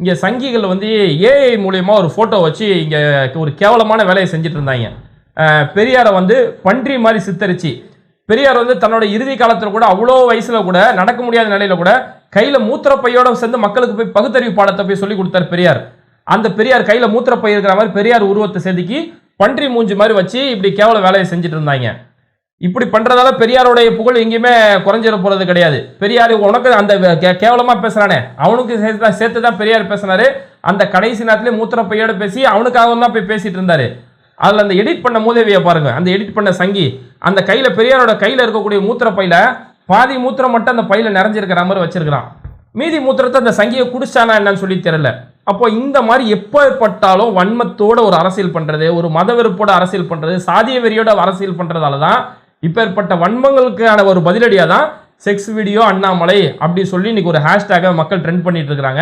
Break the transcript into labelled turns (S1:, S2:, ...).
S1: இங்கே சங்கிகள் வந்து ஏஐ மூலயமா ஒரு ஃபோட்டோ வச்சு இங்கே ஒரு கேவலமான வேலையை செஞ்சுட்டு இருந்தாங்க. பெரியாரை வந்து பன்றி மாதிரி சித்தரிச்சு பெரியார் வந்து தன்னோட இறுதி காலத்தில் கூட அவ்வளோ வயசில் கூட நடக்க முடியாத நிலையில் கூட கையில் மூத்திரப்பையோட சேர்ந்து மக்களுக்கு போய் பகுத்தறிவு பாடத்தை போய் சொல்லி கொடுத்தார் பெரியார். அந்த பெரியார் கையில் மூத்திரப்பை இருக்கிற மாதிரி பெரியார் உருவத்தை செதுக்கி பன்றி மூஞ்சி மாதிரி வச்சு இப்படி கேவல வேலையை செஞ்சுட்டு இருந்தாங்க. இப்படி பண்றதால பெரியாருடைய புகழ் எங்கேயுமே குறைஞ்சிட போறது கிடையாது. பெரியார் உனக்கு அந்த கே- கேவலமா பேசுறானே. அவனுக்கு சேர்த்து தான் சேர்த்து தான் பெரியார் பேசினாரு. அந்த கடைசி நேரத்துல மூத்திரப்பையோட பேசி அவனுக்காக தான் போய் பேசிட்டு இருந்தாரு. அதுல அந்த எடிட் பண்ண மூதேவியை பாருங்க. அந்த எடிட் பண்ண சங்கி அந்த கையில பெரியாரோட கையில இருக்கக்கூடிய மூத்திரப்பையில பாதி மூத்திரம் மட்டும் அந்த பையில நிறைஞ்சிருக்கிற மாதிரி வச்சிருக்கிறான். மீதி மூத்திரத்தை அந்த சங்கியை குடிச்சானா என்னன்னு சொல்லி தெரியல. அப்போ இந்த மாதிரி எப்பப்பட்டாலும் வன்மத்தோட ஒரு அரசியல் பண்றது ஒரு மத வெறுப்போட அரசியல் பண்றது சாதிய வெறியோட அரசியல் பண்ணுறதால தான் இப்பேற்பட்ட வன்மங்களுக்கான ஒரு பதிலடியாக தான் செக்ஸ் வீடியோ அண்ணாமலை அப்படி சொல்லி இன்னைக்கு ஒரு ஹேஷ்டேக்கை மக்கள் ட்ரெண்ட் பண்ணிட்டு இருக்கிறாங்க.